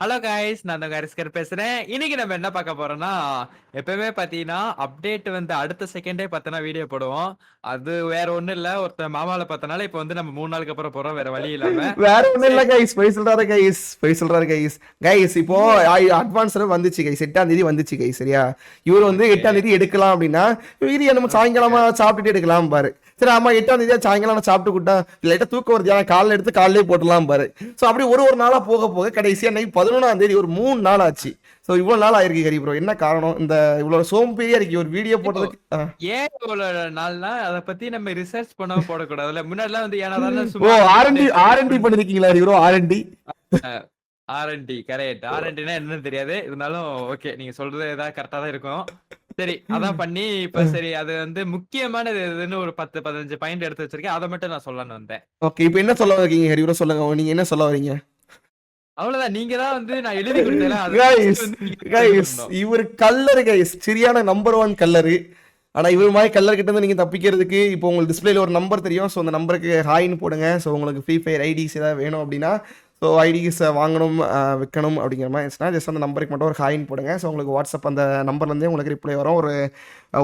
Hello guys நான் தான் கரிஸ்கர் பேசுறேன். இன்னைக்கு நம்ம என்ன பார்க்க போறோம்னா எப்பவுமே பாத்தீங்கன்னா அப்டேட் வந்து அடுத்த செகண்டே பார்த்தனா வீடியோ போடுவோம். அது வேற ஒண்ணும் இல்ல. ஒருத்தன் மாமால பார்த்தனால இப்போ வந்து நம்ம மூணு நாளுக்கு அப்புறம் போறோம். வேற வழி இல்லாம. வேற ஒண்ணும் இல்ல கைஸ் போய் சொல்றாரு கைஸ் போய் சொல்றாரு கைஸ் கைஸ் இப்போ அட்வான்ஸ் வந்துச்சு கைஸ் எட்டாம் தேதி வந்துச்சு கைஸ் சரியா? இவர் வந்து எட்டாம் தேதி எடுக்கலாம் அப்படின்னா இது நம்ம சாயங்காலமா சாப்பிட்டுட்டு எடுக்கலாம் பாரு. சரி ஆமா எட்டாம் தேதியா சாயங்காலம் நான் சாப்பிட்டு கூட்டா லைட்டா தூக்கம் வருது. ஆனா காலைல எடுத்து காலையிலே போட்டுலாம் பாரு. சோ அப்படி ஒரு ஒரு நாளா போக போக கடைசியா அன்னைக்கு பதினொன்றாம் தேதி ஒரு மூணு நாள் ஆச்சு. சோ இவ்வளவு நாள் ஆயிருக்கு கரி ப்ரோ என்ன காரணம்? இந்த இவ்வளவு சோம்பேறியா இருக்கு. ஒரு வீடியோ போட்டதுக்கு. ஏன் இவ்வளவு நாள்னா அத பத்தி நம்ம ரிசர்ச் பண்ணாம போடக்கூடாதுல்ல முன்னாடிலாம் வந்து ஏன்னா ஓ R and D R and D பண்ணிருக்கீங்களா bro R and D R and D correct ஆர்என்டினா என்னன்னு தெரியாது. இருந்தாலும் ஓகே நீங்க சொல்றது ஏதாவது கரெக்டா தான் இருக்கும். சரி அதான் பண்ணி இப்ப சரி அது வந்து முக்கியமானது எதுன்னு ஒரு பத்து பதினஞ்சு பாயிண்ட் எடுத்து வச்சிருக்கேன். அதை மட்டும் நான் சொல்லணும்னு வந்தேன். ஓகே இப்போ என்ன சொல்ல வரீங்க ஹரி ப்ரோ சொல்லுங்க. நீங்க என்ன சொல்ல வரீங்க அவ்வளவுதான். நீங்க தான் வந்து நான் எழுதி கொடுத்தேன். இவர் கல்லரு கைஸ் சரியான நம்பர் ஒன் கல்லரு. ஆனா இவர் மாதிரி கல்லர் கிட்ட இருந்து நீங்க தப்பிக்கிறதுக்கு இப்போ உங்களுக்கு டிஸ்பிளேல ஒரு நம்பர் தெரியும். ஸோ அந்த நம்பருக்கு ஹாய்னு போடுங்க. ஸோ உங்களுக்கு ஃப்ரீ ஃபயர் ஐடிஸ் ஏதாவது வேணும் அப்படின்னா ஸோ ஐடிஸை வாங்கணும் விற்கணும் அப்படிங்கிற மாதிரி இருந்துச்சுன்னா ஜஸ்ட் அந்த நம்பருக்கு மட்டும் ஒரு ஹாயின் போடுங்க. ஸோ உங்களுக்கு வாட்ஸ்அப் அந்த நம்பர்லேருந்தே உங்களுக்கு ரிப்ளை வரும். ஒரு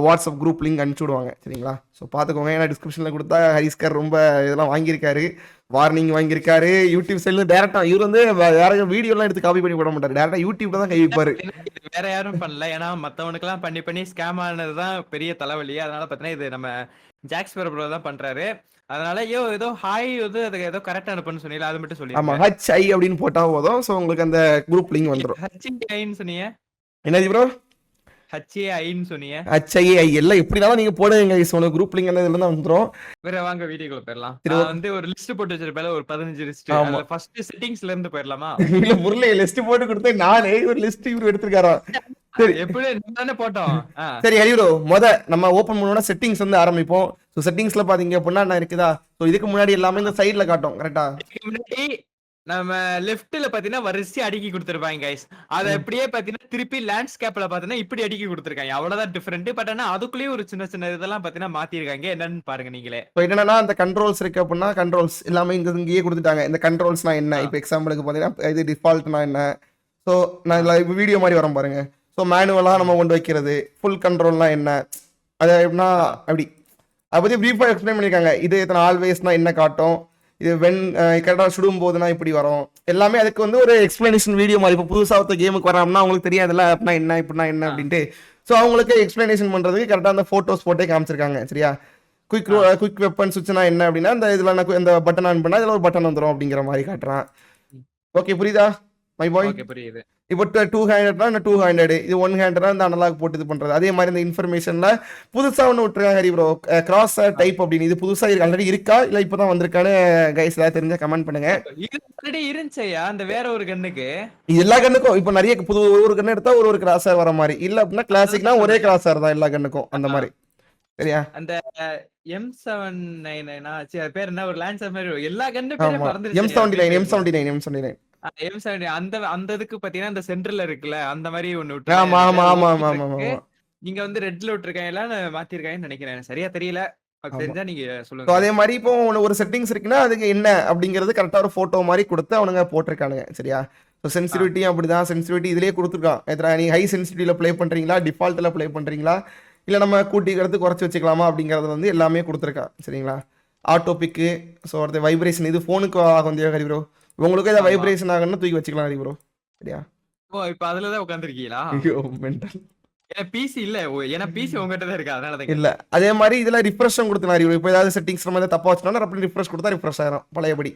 வாட்ஸ்அப் குரூப் லிங்க் அனுப்பிச்சி விடுவாங்க சரிங்களா? ஸோ பார்த்துக்கோங்க. ஏன்னா டிஸ்கிரிப்ஷனில் கொடுத்தா ஹரிஸ்கர் ரொம்ப இதெல்லாம் வாங்கியிருக்காரு. வார்னிங் வாங்கியிருக்காரு. யூடியூப் சைடில் டேரெக்டாக இவர் வந்து வேற வீடியோலாம் எடுத்து காப்பி பண்ணி போட மாட்டார். டேரெக்டாக யூடியூப்ல தான் கை இது வேற யாரும் பண்ணல. ஏன்னா மற்றவனுக்குலாம் பண்ணி பண்ணி ஸ்கேம் ஆனது தான் பெரிய தலைவலி அதனால பார்த்தீங்கன்னா இது நம்ம ஜாக்ஸ் ப்ரோ தான் பண்ணுறாரு அதனால ஐயோ ஏதோ ஹாய் வந்து அதுக்கு ஏதோ கரெக்டா அனுப்புன்னு சொன்னீங்க அது மட்டும் சொல்லி ஆமா ஹச் ஐ அப்படின்னு போட்டா போதும். ஸோ உங்களுக்கு அந்த குரூப் லிங்க் வந்துடும் ஹச்ஏ ஐன்னு சொன்னீங்க. என்னது ப்ரோ ஹச்ஏ ஐன்னு சொன்னீங்க ஹச் ஐ ஐ எல்லாம் எப்படினாலும் நீங்க போடுங்க guys. உங்களுக்கு குரூப் லிங்க் வந்துடும் வேற வாங்க வீடியோக்குள்ள நான் வந்து ஒரு லிஸ்ட் போட்டு வச்சிருப்பேன் ஒரு பதினஞ்சு லிஸ்ட் ஆமா. ஃபர்ஸ்ட் செட்டிங்ஸ்ல இருந்து போயிடலாமா இல்ல லிஸ்ட் போட்டு கொடுத்தேன் நானே ஒரு லிஸ்ட் இவர் எடுத்திருக்காராம் சரி. எப்படி? தானே போட்டோம். சரி ஹரி ப்ரோ முத நம்ம ஓப்பன் பண்ணோம்னா செட்டிங்ஸ் வந்து ஆரம்பிப்போம். ஸோ செட்டிங்ஸ்ல பாத்தீங்க அப்படின்னா என்ன இருக்குதா? ஸோ இதுக்கு முன்னாடி எல்லாமே இந்த சைடுல காட்டும் கரெக்டா இதுக்கு முன்னாடி நம்ம லெஃப்ட்ல பாத்தீங்கன்னா வரிசை அடுக்கி கொடுத்திருப்பாங்க கைஸ் அத அப்படியே பாத்தீங்கன்னா திருப்பி லேண்ட்ஸ்கேப்ல பாத்தீங்கன்னா இப்படி அடுக்கி கொடுத்திருக்காங்க. அவ்வளவுதான் டிஃபரெண்ட் பட் ஆனா அதுக்குள்ளேயே ஒரு சின்ன சின்ன இதெல்லாம் பாத்தீங்கன்னா மாத்திருக்காங்க. என்னன்னு பாருங்க நீங்களே. ஸோ என்னன்னா அந்த கண்ட்ரோல்ஸ் இருக்கு அப்படின்னா கண்ட்ரோல்ஸ் எல்லாமே இங்க இங்கேயே கொடுத்துட்டாங்க. இந்த கண்ட்ரோல்ஸ்னா என்ன. இப்போ எக்ஸாம்பிளுக்கு பார்த்தீங்கன்னா இது டிஃபால்ட்னா என்ன? ஸோ நான் வீடியோ மாதிரி வரேன் பாருங்க. ஸோ மேனுவலாக நம்ம கொண்டு வைக்கிறது ஃபுல் கண்ட்ரோல்னா என்ன? அது எப்படின்னா அப்படி. அதை பற்றி ப்ரீஃபாக எக்ஸ்பிளைன் பண்ணியிருக்காங்க இது இத்தனை ஆல்வேஸ்னா என்ன காட்டும்? இது வென் கரெக்டாக சுடும் போதுனா இப்படி வரும். எல்லாமே அதுக்கு வந்து ஒரு எக்ஸ்பிளனேஷன் வீடியோ மாதிரி. இப்போ புதுசாக ஒருத்த கேமுக்கு வரோம்னா அவங்களுக்கு தெரியாதுல்ல அப்படின்னா என்ன இப்படின்னா என்ன அப்படின்ட்டு. ஸோ அவங்களுக்கு எக்ஸ்பிளனேஷன் பண்ணுறதுக்கு கரெக்டாக அந்த ஃபோட்டோஸ் போட்டே காமிச்சிருக்காங்க சரியா? குயிக் குயிக் வெப்பன் சுவிட்ச்னா என்ன அப்படின்னா இந்த இதில் நான் இந்த பட்டன் ஆன் பண்ணால் இதில் ஒரு பட்டன் வந்துடும் அப்படிங்கிற மாதிரி காட்டுறான். ஓகே புரியுதா? மை பாய் புரியுது. இப்போ டூ ஹண்ட்ரட்னா இந்த டூ ஹண்ட்ரட் இது ஒன் ஹண்ட்ரட்னா இந்த அனலாக் போட்டு இது பண்றது. அதே மாதிரி இந்த இன்ஃபர்மேஷன்ல புதுசா ஒன்று விட்டுருக்காங்க ஹரி ப்ரோ கிராஸ் டைப் அப்படின்னு. இது புதுசா ஆல்ரெடி இருக்கா? இல்ல இப்பதான் வந்திருக்கான்னு கைஸ் ஏதாவது தெரிஞ்சா கமெண்ட் பண்ணுங்க. ஆல்ரெடி இருந்துச்சையா அந்த வேற ஒரு கண்ணுக்கு. எல்லா கண்ணுக்கும். இப்போ நிறைய புது ஒரு கண்ணு எடுத்தா ஒரு ஒரு கிராஸர் வர மாதிரி. இல்ல அப்படின்னா கிளாசிக்னா ஒரே கிராஸர் தான் எல்லா கண்ணுக்கும். அந்த மாதிரி. சரியா? அந்த எம் செவன் நைன் நைனா பேர் என்ன? ஒரு லேண்ட் மாதிரி. எல்லா கண்ணு பேரும் ஆமா. மறந்துருச்சு M seventy nine M seventy nine M seventy nine M seven அந்த அந்த இதுக்கு பாத்தீங்கன்னா அந்த சென்டர்ல இருக்குல்ல அந்த மாதிரி ஒண்ணு ஆமா ஆமா ஆமா ஆமா ஆமா விட்டுருக்காங்க. ஆமா. நீங்க வந்து ரெட்ல விட்டுருக்காங்க மாத்திருக்காங்கன்னு நினைக்கிறேன். சரியா தெரியல. அது மாதிரி இப்போ ஒரு செட்டிங்ஸ் இருக்குன்னா அதுக்கு என்ன அப்படிங்கிறது கரெக்டாக ஒரு ஃபோட்டோ மாதிரி கொடுத்து அவனுங்க போட்டிருக்கானுங்க. சரியா? ஸோ சென்சிட்டிவிட்டியும் அப்படி தான் சென்சிட்டிவிட்டி இதுலேயே கொடுத்துருக்கான். எத்தனை நீ ஹை சென்சிட்டிவிட்டியில் ப்ளே பண்ணுறீங்களா டிஃபால்ட்டில் ப்ளே பண்ணுறீங்களா இல்லை நம்ம கூட்டிக்கிறது குறைச்சி வச்சுக்கலாமா அப்படிங்கிறது வந்து எல்லாமே கொடுத்துருக்கான். சரிங்களா? ஆட்டோ பிக்கு ஸோ அடுத்து வைப்ரேஷன் இது ஃபோனுக்கு ஆகும் ஹரி ப்ரோ உங்களுக்கு ஏதாவது. வைப்ரேஷன் ஆகணும்னா தூக்கி வச்சுக்கலாம் ஹரி ப்ரோ சரியா? ஓ இப்ப அதுலதான் உட்காந்துருக்கீங்களா ஐயோ மென்டல் ஏன்னா பிசி இல்ல. ஏன்னா பிசி உங்ககிட்ட தான் இருக்கு அதனால தான் இல்லை. அதே மாதிரி இதில் ரிஃப்ரெஷும் கொடுத்துக்கலாம் ஹரி ப்ரோ இப்போ ஏதாவது செட்டிங்ஸ் நம்ம ஏதாவது தப்பாக வச்சுட்டோம்னா அப்படி ரிஃப்ரெஷ் கொடுத்தா ரிஃப்ரெஷ் ஆயிரும் பழையபடி.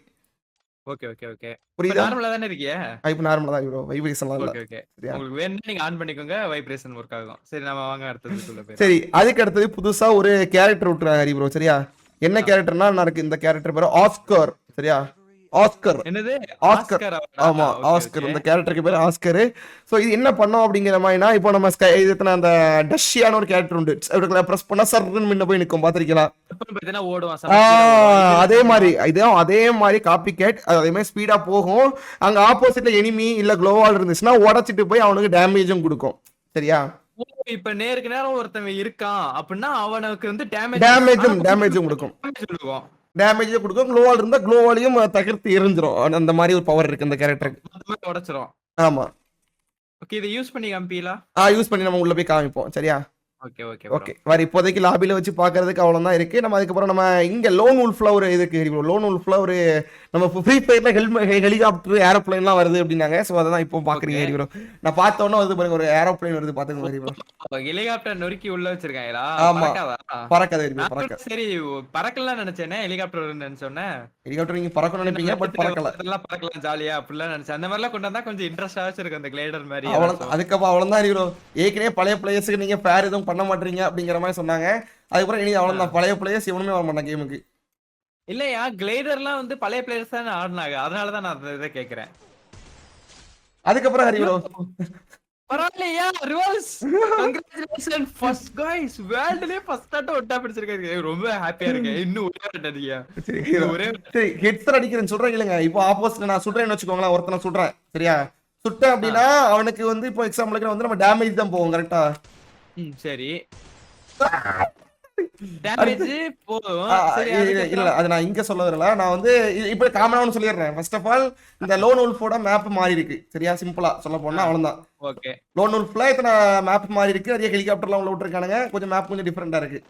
ஓகே ஓகே ஓகே புரியுதா? நார்மலா தானே இருக்கியா? இப்போ நார்மலாக தான் ப்ரோ வைப்ரேஷன்லாம் இல்லை. Okay okay? உங்களுக்கு வேணும்னா நீங்க ஆன் பண்ணிக்கோங்க வைப்ரேஷன் ஒர்க் ஆகும். சரி நம்ம வாங்க அடுத்தது சரி அதுக்கு அடுத்தது புதுசா ஒரு கேரக்டர் விட்டுறாங்க ஹரி ப்ரோ சரியா? என்ன கேரக்டர்னா நான் இருக்கு இந்த கேரக்டர் பேரு ஆஸ்கர் சரியா? ஆஸ்கர் என்னது? ஆஸ்கர். ஆமா ஆஸ்கர். இந்த கேரக்டருக்கு பேர் ஆஸ்கர் ஸோ இது என்ன பண்ணோம் அப்படிங்கிற மாதிரினா இப்போ நம்ம ஸ்கை அந்த டஷ்ஷியான ஒரு கேரக்டர் உண்டு. அதுக்குள்ள ப்ரெஸ் பண்ணா சர்ன்னு முன்ன போய் நிற்கும் ஓடுவான். அதே மாதிரி இதான் அதே மாதிரி காப்பி கேட் அதே மாதிரி ஸ்பீடா போகும். அங்க ஆப்போசிட்ல எனிமி இல்ல குளோவால் இருந்துச்சுன்னா உடச்சிட்டு போய் அவனுக்கு டேமேஜும் கொடுக்கும். சரியா? இப்ப நேருக்கு நேரம் ஒருத்தன் இருக்கான் அப்படின்னா அவனுக்கு வந்து டேமேஜ் டேமேஜும் டேமேஜும் கொடுக்கும். டேமேஜ் கொடுக்கும். க்ளோவால் இருந்தா க்ளோவாலையும் தகர்த்து எரிஞ்சிரும் அந்த- மாதிரி ஒரு பவர் இருக்கு இந்த கேரக்டருக்கு அந்த மாதிரி உடைச்சிரும். ஆமா. ஓகே இதை யூஸ் பண்ணி காமிப்பீங்களா? ஆ யூஸ் பண்ணி நம்ம உள்ள போய் காமிப்போம். சரியா? Okay okay okay. வேற இப்போதைக்கு லாபில வச்சு பாக்குறதுக்கு அவ்வளவுதான் இருக்கு. நம்ம அதுக்கப்புறம் நம்ம இங்க லோன் உல்ஃப்ல ஒரு இதுக்கு லோன் உல்ஃப்ல ஒரு நம்ம ஃப்ரீ ஃபயர்ல ஹெலிகாப்டர் ஏரோப்ளைன்லாம் வருது அப்படின்னாங்க. ஸோ அதான் இப்போ பாக்குறீங்க ஹரி ப்ரோ நான் பார்த்த உடனே வருது பாருங்க ஒரு ஏரோப்ளைன் வருது. பாத்துங்க ஹரி ப்ரோ ஹெலிகாப்டர் நொறுக்கி உள்ள வச்சிருக்காங்களா? ஆமா. பறக்காதா? ஹரி பறக்க சரி பறக்கலாம் நினைச்சேனே. ஹெலிகாப்டர் நினைச்சோன்னே ஹெலிகாப்டர் நீங்க பறக்கணும்னு நினைப்பீங்க பட் பறக்கல. இதெல்லாம் பறக்கலாம் ஜாலியா. அப்படிலாம் நினைச்சேன். அந்த மாதிரிலாம் கொண்டு வந்தா கொஞ்சம் இன்ட்ரெஸ்டா வச்சிருக்கும் அந்த கிளைடர் மாதிரி. அவ்வளவு. அதுக்கப்புறம் அவ்வளவுதான் ஹரி ப்ரோ ஏற்கனவே பழைய பிளேயர்ஸுக்கு நீங்க ஃபேர் எதுவும் பண்ண மாட்டீங்க அப்படிங்கிற மாதிரி சொன்னாங்க அதுக்கப்புறம் இனி அவ்வளவுதான் பழைய பிளேயர்ஸ் இவனுமே வர மாட்டான் கேமுக்கு இல்லையா கிளைடர்லாம் வந்து பழைய பிளேயர்ஸ் தானே ஆடினாங்க அதனாலதான் நான் அந்த இதை கேக்குறேன் அதுக்கப்புறம் ஹரி ப்ரோ பரவாயில்லையா ரிவர்ஸ் கங்க்ராச்சுலேஷன் ஃபர்ஸ்ட் गाइस வேர்ல்ட்லயே ஃபர்ஸ்ட் ஆட்ட ஒட்டா பிடிச்சிருக்காரு ரொம்ப ஹாப்பியா இருக்கேன் இன்னும் ஒரே ஒரு அடியா சரி இன்னும் ஒரே ஒரு- சரி ஹெட்சர் அடிக்கிறேன்னு சொல்றேன் இல்லைங்க இப்போ ஆப்போசிட் நான் சுடுறேன்னு வச்சுக்கோங்களேன் ஒருத்தனை சுடுறேன் சரியா சுட்டேன் அப்படின்னா அவனுக்கு வந்து இப்போ எக்ஸாம்பிளுக்கு வந்து நம்ம டேமேஜ் தான் போகும் கரெக்டா ம், சரி. இல்ல அது நான் இங்க சொல்ல வரல நான் வந்து இப்போ காமனானு சொல்லிடுறேன். ஃபர்ஸ்ட் ஆஃப் ஆல் இந்த லோன் உல்ஃபோட மேப் மாறி இருக்கு. சரியா? சிம்பிளா சொல்ல போனா அவ்வளவுதான். ஓகே லோன் உல்ஃப்ல இத்தனை மேப் மாறி இருக்கு. நிறைய ஹெலிகாப்டர்லாம் உள்ள விட்டுருக்கானுங்க. கொஞ்சம் மேப் கொஞ்சம் டிஃப்ரெண்டா இருக்கு.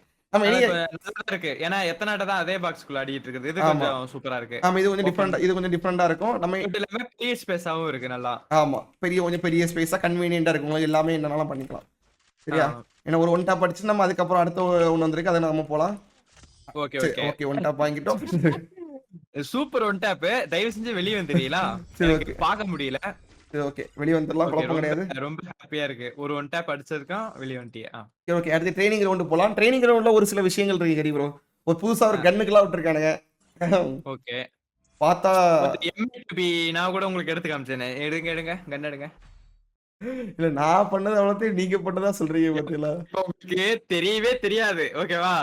இருக்கு. ஏன்னா எத்தனை தான் அதே பாக்ஸ்குள்ள ஆடிட்டு இருக்குது. இது. கொஞ்சம் சூப்பரா இருக்கு. ஆமா இது கொஞ்சம் டிஃப்ரெண்டா இது கொஞ்சம் டிஃப்ரெண்டா இருக்கும். நம்ம எல்லாமே பெரிய ஸ்பேஸாவும் இருக்கு நல்லா. ஆமா. பெரிய கொஞ்சம் பெரிய ஸ்பேஸா கன்வீனியன்டா இருக்கும். எல்லாமே என்னனாலும் பண்ணிக்கலாம். சரியா. ஏன்னா ஒரு ஒன் டாப் அடிச்சு நம்ம அதுக்கப்புறம் அடுத்த ஒன்று வந்திருக்கு அதை நம்ம போலாம். Okay okay. Okay one tap வாங்கிட்டோம். சூப்பர் ஒன் டேப் தயவு செஞ்சு வெளிய வந்துறீங்களா சரி, எனக்கு பார்க்க முடியல. சரி ஓகே வெளியே வந்துடலாம் குழப்பம் கிடையாது. ரொம்ப ஹாப்பியா இருக்கு. ஒரு ஒன் டேப் அடிச்சதுக்கும் வெளிய வந்துட்டியே. சரி ஓகே அடுத்து ட்ரைனிங் கிரவுண்டு போலாம். ட்ரைனிங் கிரவுண்ட்ல ஒரு சில விஷயங்கள் இருக்கு ஹரி ப்ரோ ஒரு புதுசா ஒரு கன்னுக்கெல்லாம் விட்டுருக்கானுங்க. ஓகே. பார்த்தா நான் கூட உங்களுக்கு எடுத்து காமிச்சேனே. எடுங்க எடுங்க. கன் எடுங்க. இல்ல நான் பண்ணது அவ்வளோத்தையும் நீங்க பண்ணதா சொல்றீங்க பாத்தீங்களா? உங்களுக்கு தெரியவே தெரியாது ஓகேவா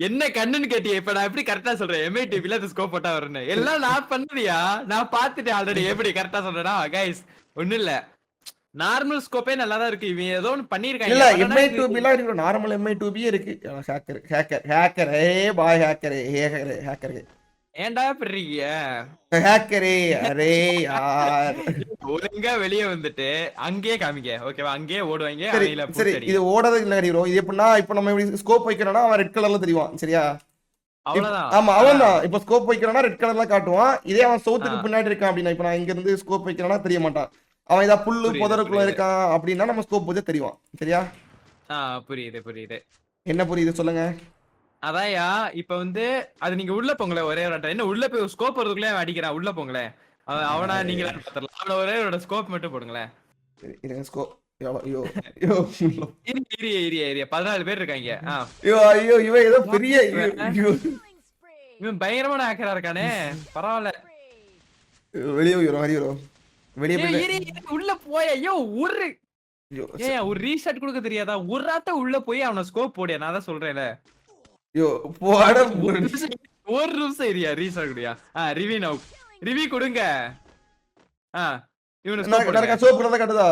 என்ன கண்ணுன்னு கேட்டியே இப்ப நான் எப்படி கரெக்டா சொல்றேன்? எம்ஐடிபில அது ஸ்கோப் போட்டா வரணும் எல்லாம் நான் பண்ணதியா நான் பார்த்துட்டேன் ஆல்ரெடி எப்படி கரெக்டா சொல்றேனா கைஸ் ஒண்ணும் இல்ல. நார்மல் ஸ்கோப்பே நல்லா தான் இருக்கு. இவன் ஏதோ ஒன்று பண்ணிருக்காங்க இல்ல எம்ஐ இது- டூ பிலாம் இருக்கு. நார்மல் எம்ஐ டூ பி இருக்கு. ஹேக்கர் ஹேக்கர் ஹேக்கர் ஏ பாய் ஹேக்கர் ஹேக்கர் ஹேக்கர் ஏன்டா பிடுறீங்க ஹேக்கரே அரே யார்? ஒழுங்கா வெளியே வந்துட்டு அங்கேயே காமிக்க ஓகேவா அங்கேயே ஓடுவாங்க சரி இது ஹரி ப்ரோ இது எப்படின்னா இப்போ நம்ம இப்படி ஸ்கோப் வைக்கிறோம்னா அவன் ரெட் கலர்ல தெரிவான் சரியா? ஆமா அவன் தான் இப்போ ஸ்கோப் வைக்கிறோம்னா ரெட் கலர்ல காட்டுவான். இதே அவன் சவுத்துக்கு. பின்னாடி இருக்கான் அப்படின்னா இப்போ நான் இங்க இருந்து ஸ்கோப் வைக்கிறேன்னா தெரிய மாட்டான். அவன் ஏதாவது புல்லு புதருக்குள்ள. இருக்கான் அப்படின்னா நம்ம ஸ்கோப் வச்சு தெரியும் சரியா? புரியுது புரியுது. என்ன புரியுது சொல்லுங்க. அதான்யா இப்ப வந்து அது நீங்க உள்ள போங்களேன் ஒரே ஒரு. என்ன உள்ள போய் ஸ்கோப் வரதுக்குள்ளே அடிக்கிறான் உள்ள போங்களேன். அவன் அவனா நீங்க பாத்திரலாம். அவன ஒரே ஒரு ஸ்கோப் மட்டும் போடுங்களேன். சரி, இருங்க ஸ்கோப் ஐயோ ஐயோ பேர் இருக்காங்க. ஐயோ ஐயோ இவன் ஏதோ பெரிய ஐயோ, ஐயோ. இவன் பயங்கரமான ஹேக்கரா இருக்கானே. பரவாயில்ல. வெளியே வெளியே ஏய், போய் உள்ள போய் ஐயோ ஒரு ஏன் ஒரு ரீசெட் கொடுக்க தெரியாதா? ஒரு ஆத்த உள்ள போய் அவன ஸ்கோப் போடியா நான் தான் சொல்றேன்ல. ஐயோ போட ஒரு நிமிஷம் ஏரியா ரீசெட் குடியா ஆ ரிவி கொடுங்க. ஆ இவனு சோப்பு கலர்ல காட்டுதா?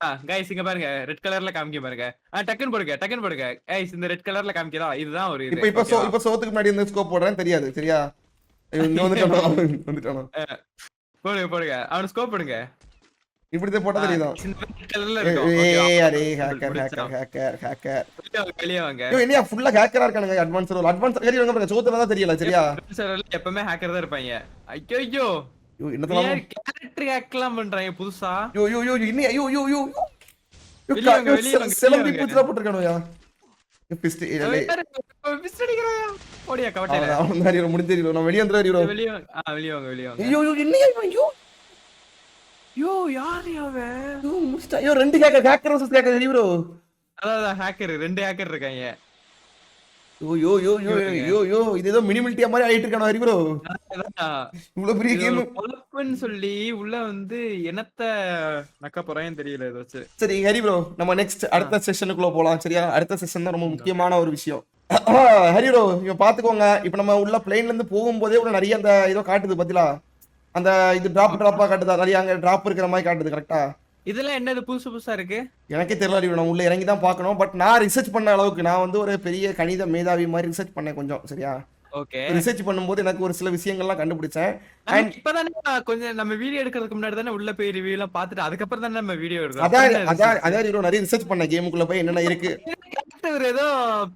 ஆ கைஸ் இங்க பாருங்க. ரெட் கலர்ல காமிக்க பாருங்க. டக்குன்னு போடுங்க டக்குன்னு போடுங்க. கைஸ் இந்த ரெட் கலர்ல காமிக்கதா இதுதான் ஒரு இப்ப இப்ப? இப்ப சோத்துக்கு முன்னாடி இந்த ஸ்கோப் போடுறேன் தெரியாது சரியா? இங்க வந்துட்டானோ? வந்துட்டானோ போடுங்க போடுங்க. அவன ஸ்கோப் போடுங்க. இப்படி போட்டா தெரியுதா? என்னையா ஃபுல்லா ஹேக்கரா இருக்கானுங்க அட்வான்ஸ் ரோல் அட்வான்ஸ் ஹரி வாங்க பாருங்க சோத்துல தான் தெரியல சரியா? எப்பவுமே ஹேக்கர் தான் இருப்பாங்க. ஐயோ ஐயோ. என்னத்தலாம் கேரக்டர் ஹேக்லாம் பண்றாங்க புதுசா? ஐயோ ஐயோ ஐயோ இன்னி ஐயோ ஐயோ ஐயோ. வெளிய வாங்க, வெளிய வெளிய. பூச்சில போட்டுருக்கானுயா வெளியே ஐயோ ஐயோ என்னையா? ஐயோ. ஐயோ யாரு அவன் ஐயோ முடிச்சிட்டா ஐயோ ரெண்டு hacker hacker versus hacker Hari bro அதான் ஹேக்கர் ரெண்டு ஹேக்கர் இருக்காங்க. ஐயோ ஐயோ ஐயோ ஐயோ ஐயோ ஐயோ இது ஏதோ மினிமிலிட்டியா மாதிரி ஆயிட்டு இருக்கானோ ஹரி ப்ரோ. இவ்வளவு பெரிய கேம் பொழப்புன்னு சொல்லி உள்ள வந்து என்னத்த நக்க போறேன்னு தெரியல இதை வச்சு. சரி ஹரி ப்ரோ நம்ம நெக்ஸ்ட் அடுத்த செஷனுக்குள்ள போலாம் சரியா? அடுத்த செஷன் தான் ரொம்ப முக்கியமான ஒரு விஷயம். ஹரி ப்ரோ இவன் பாத்துக்கோங்க. இப்போ நம்ம உள்ள பிளேன்ல இருந்து போகும்போதே உள்ள நிறைய அந்த இதோ காட்டுது பாத்தீங்களா? அந்த இது டிராப் டிராப்பா காட்டுதா. நிறைய அங்க டிராப் இருக்கிற மாதிரி காட்டுது கரெக்டா இதெல்லாம் என்னது புதுசு புதுசா இருக்கு? எனக்கே தெரியல bro. நான் உள்ள இறங்கி தான் பார்க்கணும். பட் நான் ரிசர்ச் பண்ண அளவுக்கு நான் வந்து ஒரு பெரிய கணித மேதாவி மாதிரி ரிசர்ச் பண்ணேன் கொஞ்சம் சரியா? ஓகே ரிசர்ச் பண்ணும்போது எனக்கு ஒரு சில விஷயங்கள்லாம் கண்டுபிடிச்சேன். இப்பதானே கொஞ்சம் நம்ம வீடியோ எடுக்கிறதுக்கு முன்னாடி தானே உள்ள போய் ரிவ்யூ எல்லாம் பார்த்துட்டு அதுக்கப்புறம் தானே நம்ம வீடியோ அதான் எடுக்கிறோம் அதான் அதான் இவ்வளவு நிறைய ரிசர்ச் பண்ண கேமுக்குள்ள போய் என்னென்ன இருக்கு? ஏதோ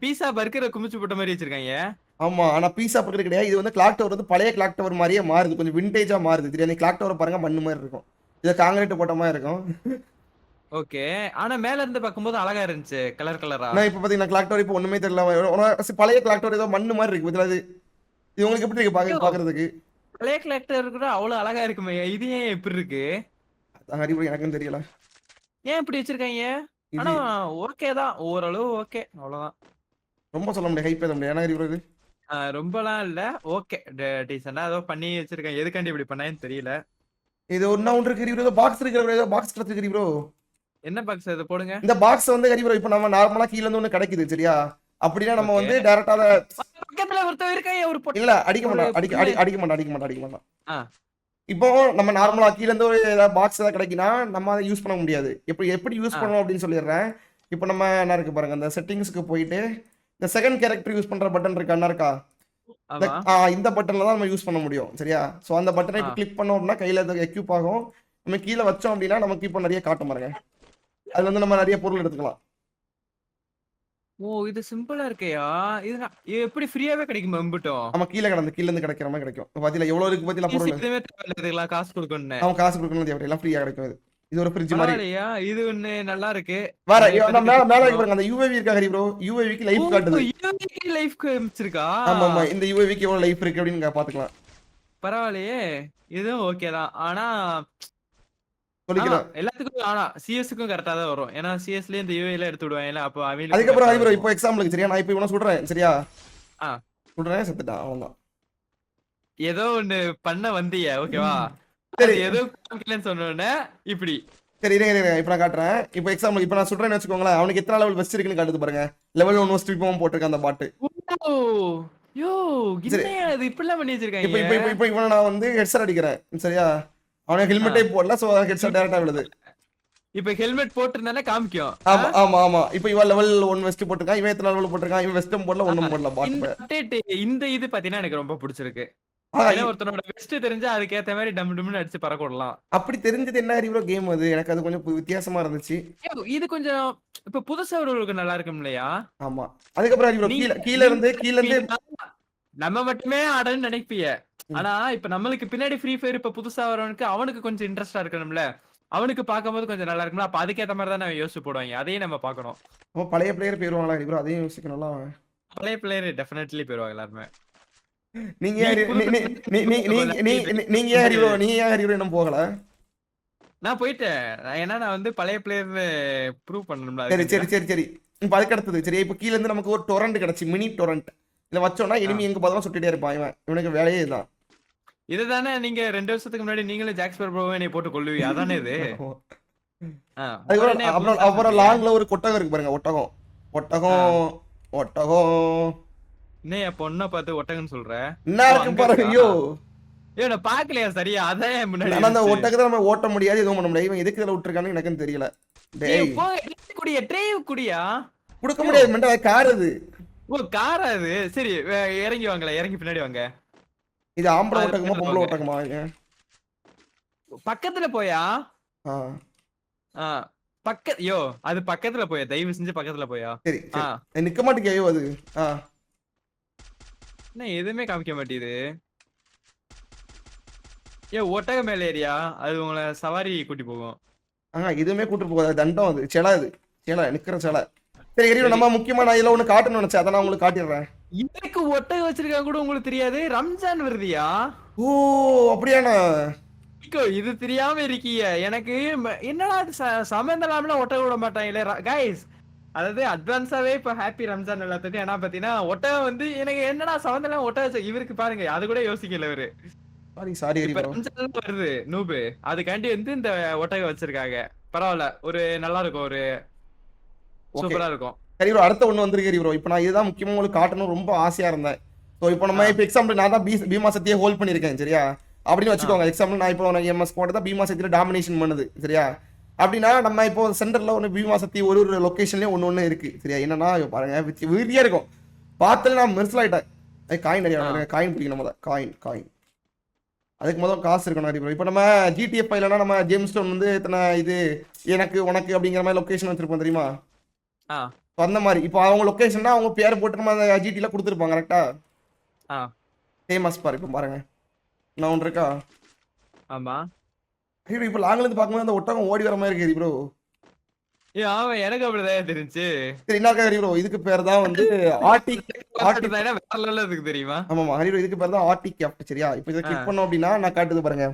பீஸா பர்கரை குமிச்சு போட்ட மாதிரி வச்சிருக்காங்க. ஆமா ஆனா பீஸா பக்கத்து கிடையாது. இது வந்து கிளாக் டவர் வந்து பழைய கிளாக் டவர் மாதிரியே மாறுது. கொஞ்சம் விண்டேஜா மாறுது. தெரியாது? கிளாக் டவர் பாருங்க மண்ணு மாதிரி இருக்கும். இது காங்கிரீட் போட்ட மாதிரி இருக்கும். ஓகே. ஆனா மேல இருந்து பார்க்கும்போது அழகா இருந்துச்சு. கலர் கலரா நான் இப்ப பாத்தீங்கன்னா கிளாக் டவர் இப்போ ஒண்ணுமே தெரியல. பழைய கிளாக் டவர் ஏதோ மண்ணு மாதிரி இருக்கு. பதிலா இது உங்களுக்கு எப்படி இருக்கு பாக்க பாக்குறதுக்கு? பழைய கலெக்டர் கூட அவ்வளவு அழகா இருக்குமே. இது ஏன் இப்படி இருக்கு? அறிவுரை எனக்கும் தெரியல. ஏன் இப்படி வச்சிருக்காங்க? ஆனா ஓகே தான். ஓரளவு ஓகே அவ்வளவுதான். ரொம்ப சொல்ல முடியாது. ஹைப் முடியாது. ஏன்னா ஆஹ் ரொம்பலாம் இல்ல. ஓகே. டீசெண்டா ஏதோ பண்ணி வச்சிருக்காங்க எதுக்காண்டி இப்படி பண்ணான்னு தெரியல. இது ஒன்னா ஒன்று இருக்கு அறிவுரை ஏதோ பாக்ஸ் இருக்கிற ஏதோ பாக்ஸ் கிடச்சிருக்கு ப்ரோ என்ன பாக்ஸ் இது போடுங்க. இந்த பாக்ஸ் வந்து அறிவுரை இப்போ நம்ம நார்மலா கீழ இருந்து ஒண்ணு கிடைக்குது சரியா? அப்படின்னா நம்ம வந்து டைரக்டா பக்கத்துல ஒருத்தர் இருக்காங்க ஒரு பொட்டு இல்ல அடிக்க ஒரு மாட்டான் அடிக்க அடி அடிக்க மாட்டான் அடிக்க மாட்டான் அடிக்க மாட்டான். இப்போ நம்ம நார்மலா கீழ இருந்து ஒரு பாக்ஸ் ஏதாவது கிடைக்குன்னா நம்ம அதை யூஸ் பண்ண முடியாது. எப்படி எப்படி யூஸ் ஆ. பண்ணணும் அப்படின்னு சொல்லிடுறேன். இப்போ நம்ம என்ன இருக்கு பாருங்க அந்த செட்டிங்ஸ்க்கு போயிட்டு இந்த செகண்ட் கேரக்டர் யூஸ் பண்ற பட்டன் இருக்கா? என்ன இருக்கா? இந்த பட்டன்ல தான் நம்ம யூஸ் பண்ண முடியும். சரியா? சோ அந்த பட்டனை. கிளிக் பண்ணோம் அப்படின்னா கையில எக்யூப் ஆகும். நம்ம கீழே வச்சோம் அப்படின்னா நமக்கு இப்போ நிறைய காட்டும் பாருங்க. அதுல வந்து நம்ம நிறைய பொருள் எடுத்துக்கலாம். ஓ இது சிம்பிளா இருக்கேயா? இது எப்படி ஃப்ரீயாவே கிடைக்கும் மெம்பிட்டோம் நம்ம கீழே கிடந்து கீழ இருந்து கிடைக்கிற மாதிரி கிடைக்கும். பாத்தீங்களா எவ்வளவு இருக்கு பாத்தீங்களா பொருள்? இதுவே தேவையில்ல இதுக்கெல்லாம் காசு கொடுக்கணும் அவன் காசு கொடுக்கணும் தேவை எல்லாம் ஃப்ரீயா கிடைக்கும் இது. இது ஒரு ஃப்ரிட்ஜ் மாதிரி. இது ஒண்ணு நல்லா இருக்கு. வேற நிறைய நம்ம மேல மேல. பாருங்க அந்த யூஏவி இருக்கா ஹரி ப்ரோ யூஏவிக்கு லைஃப் காட்டுது. லைஃப் காமிச்சிருக்கா? ஆமா ஆமா இந்த யூஏவிக்கு எவ்வளவு லைஃப் இருக்கு அப்படின்னு பாத்துக்கலாம் பரவாயில்லையே. இதுவும் ஓகே தான். ஆனா எல்லாத்துக்கும் ஆனா சிஎஸ்க்கும் கரெக்டா தான் வரும். ஏன்னா சிஎஸ்ல இந்த யூஏல எடுத்து விடுவாங்கல்ல அப்போ அவங்களுக்கு அதுக்கப்புறம் இருக்கும். இப்போ எக்ஸாம்பிளுக்கு சரியா? நான் இப்போ இவனை சொல்றேன் சரியா? ஆ. சொல்றேன் செத்துட்டான் அவ்வளவுதான். ஏதோ ஒண்ணு பண்ண வந்திய ஓகேவா சரி. ஏதோ காமிக்கலன்னு சொன்ன உடனே இப்படி. சரி இருங்க இருங்க இப்போ நான் காட்டுறேன். இப்போ எக்ஸாம்பிள் இப்போ நான் சொல்றேன்னு வச்சுக்கோங்களேன். அவனுக்கு எத்தனை லெவல் வெஸ்ட் இருக்குன்னு காட்டுது பாருங்க. லெவல் ஒன் வெஸ்ட் இப்போ போட்டிருக்கான் அந்த பாட்டு யோ இது இப்படிலாம் பண்ணி இப்போ இப்போ வச்சிருக்காங்க இப்போ இப்போ இவனை நான் வந்து ஹெட்செட் அடிக்கிறேன். சரியா? அவனுக்கு ஹெல்மெட்டே போடல ஸோ ஹெட்செட் டேரக்டா விழுது. இப்ப ஹெல்மெட் போட்டிருந்தானே காமிக்கும். ஆமா ஆமா ஆமா. இப்போ இவன் லெவல் ஒன் வெஸ்ட் போட்டிருக்கான். இவன் எத்தனை லெவல் போட்டிருக்கான்? இவன் வெஸ்ட்டும் போடல ஒண்ணும் போடல பாட்டு இந்த இது பாத்தீங்கன்னா எனக்கு ரொம்ப பிடிச்சிருக்கு. ஒருத்தனோட வெஸ்ட் தெரிஞ்சா அதுக்கு ஏத்த மாதிரி டம் டும்னு அடிச்சு பறக்க விடலாம் அப்படி தெரிஞ்சது என்ன அறிவுற கேம் அது? எனக்கு அது கொஞ்சம் வித்தியாசமா இருந்துச்சு. இது கொஞ்சம் இப்ப புதுசா ஒருவருக்கு நல்லா இருக்கும் இல்லையா ஆமா. அதுக்கப்புறம் கீழ கீழ இருந்து கீழ இருந்து நம்ம மட்டுமே ஆடன்னு நினைப்பிய. ஆனா இப்ப நம்மளுக்கு பின்னாடி ஃப்ரீ ஃபயர் இப்ப புதுசா வரவனுக்கு அவனுக்கு கொஞ்சம் இன்ட்ரெஸ்டா இருக்கணும்ல. அவனுக்கு பார்க்கும்போது கொஞ்சம் நல்லா இருக்கும்ல. அப்ப அதுக்கேத்த மாதிரி தான் யோசிச்சு போடுவாங்க. அதையும் நம்ம பார்க்கணும். அப்ப பழைய பிளேயர் போயிருவாங்களா அதையும் யோசிக்கணும்ல அவன். பழைய பிளேயர் டெஃபினெட்லி போயிருவாங்க எல்லாருமே நீங்க நீங்க ஏன் அறிவுற நீங்க ஏன் அறிவுற இன்னும் போகல? நான் போயிட்டேன். ஏன்னா நான் வந்து பழைய பிளேயர்னு ப்ரூவ் பண்ணணும்ல சரி சரி சரி சரி. இப்ப அதுக்கு அடுத்தது சரி இப்ப கீழ இருந்து நமக்கு ஒரு டொரண்ட் கிடைச்சு மினி டொரண்ட் இதை வச்சோம்னா இனிமே எங்க பார்த்தாலும் சுட்டுட்டே இருப்பான் இவன். இவனுக்கு வேலையே இதுதான் இதுதானே நீங்க ரெண்டு வருஷத்துக்கு முன்னாடி நீங்களும் ஜாக்ஸ்பர் ப்ரோவை என்னை போட்டு கொள்ளுவீங்க. அதானே இது? அப்புறம் அப்புறம்? லாங்ல ஒரு ஒட்டகம் இருக்கு பாருங்க ஒட்டகம். ஒட்டகம் ஒட்டகம். என்ன என் பொண்ணை பார்த்து ஒட்டகன்னு சொல்ற? என்ன இருக்கு பாருங்க? ஐயோ. ஏ நான் பாக்கலையா சரியா? அதான் முன்னாடி அந்த. ஒட்டகத்தை நம்ம ஓட்ட முடியாது எதுவும் பண்ண முடியாது. இவன் எதுக்கு இதுல விட்டுருக்கான்னு எனக்கும் தெரியல. டேய். குடியா டிரைவ் குடியா? கொடுக்க முடியாது மெண்டா கார் அது. ஓ காரா அது. சரி இறங்கி வாங்களேன் இறங்கி பின்னாடி வாங்க. இது ஆம்பளை பின்னாடி பொம்பளை ஏன்? பக்கத்துல போயா? பக்க யோ அது பக்கத்துல போயா? தயவு செஞ்சு பக்கத்துல போயா? சரி நிக்க மாட்டேங்க ஐயோ அது? ஆ. என்ன எதுவுமே காமிக்க மாட்டேங்குது. ஏ ஒட்டக மேல ஏரியா அது உங்களை சவாரி கூட்டி போகும். ஆ எதுவுமே கூட்டு போகாது. தண்டம் அது. சிலை அது. சிலை நிக்கிற சிலை. சரி எரியும் நம்ம முக்கியமா நான் இதுல ஒண்ணு காட்டணும்னு நினைச்சேன். அதை நான் உங்களுக்கு காட்டிடுறேன். இதுக்கு ஒட்டக வச்சிருக்காங்க கூட உங்களுக்கு தெரியாது. ரம்ஜான் வருதியா? ஓ அப்படியாண்ணா. இது தெரியாம இருக்கீங்க எனக்கு என்னடா இது? ச- சம்மந்தம் ஒட்டக விட மாட்டாங்களே. கைஸ் அதாவது அட்வான்ஸாவே இப்ப ஹாப்பி ரம்ஜான் எல்லாத்தையும் ஏன்னா பாத்தீங்கன்னா ஒட்டகம் வந்து எனக்கு என்னடா சம்மந்தம் ஒட்டக வச்ச- இவருக்கு பாருங்க அது கூட யோசிக்கல இவரு. சாரி சாரி ரம்ஜான் வருது நூபு. அதுக்காண்டி வந்து இந்த ஒட்டகம் வச்சிருக்காங்க. பரவாயில்ல ஒரு நல்லா இருக்கும் ஒரு. சூப்பரா இருக்கும். சரி ப்ரோ அடுத்த ஒண்ணு வந்திருக்கு ப்ரோ இப்போ நான் இதுதான் முக்கியமா உங்களுக்கு காட்டணும் ரொம்ப ஆசையா இருந்தேன். ஸோ இப்போ நம்ம இப்போ எக்ஸாம்பிள் நான் தான் பீ பீமா சத்தியை ஹோல்ட் பண்ணியிருக்கேன் சரியா? அப்படின்னு வச்சுக்கோங்க. எக்ஸாம்பிள் நான் இப்போ எம்எஸ் போட்டு தான் பீமா சத்தியில் டாமினேஷன் பண்ணுது சரியா? அப்படின்னா நம்ம இப்போ சென்டர்ல ஒன்று பீமா சக்தி ஒரு ஒரு லொக்கேஷன்லயும் ஒன்று ஒன்று இருக்கு. சரியா? என்னன்னா பாருங்க வித் வீரியா இருக்கும். பார்த்துல நான் மெர்சல் ஆயிட்டேன். அது காயின் நிறையா. காயின் பிடிக்கணும் முதல்ல. காயின் காயின் அதுக்கு முதல் காசு இருக்கணும் ப்ரோ இப்போ நம்ம ஜிடிஎஃப் இல்லைனா நம்ம ஜேம்ஸ் ஸ்டோன் வந்து இத்தனை இது? எனக்கு உனக்கு அப்படிங்கிற மாதிரி லொக்கேஷன் வச்சிருப்போம் தெரியுமா? So, அந்த மாதிரி. இப்போ அவங்க லொக்கேஷன்னா அவங்க பேர் போட்டு நம்ம அந்த ஜிடியில் கொடுத்துருப்பாங்க கரெக்டா ஆ? ஃபேமஸ் பாரு இப்போ பாருங்க. நான் ஒன்று இருக்கா? ஆமா. ஹீரோ இப்போ லாங்கிலேருந்து பார்க்கும்போது அந்த ஒட்டகம் ஓடி வர மாதிரி இருக்குது ப்ரோ ஏ ஆமா எனக்கு அப்படிதான் தெரிஞ்சு? சரி என்ன இருக்கா ப்ரோ இதுக்கு பேர் தான் வந்து ஆர்டிக் ஆர்டிக் வேற லெவல்ல இருக்கு தெரியுமா? ஆமாமா ஹரிரோ இதுக்கு பேர் தான் ஆர்டிக் கேப்ட் சரியா? இப்போ இதை. கிளிக் பண்ணோம் அப்படின்னா நான் காட்டுது பாருங்க.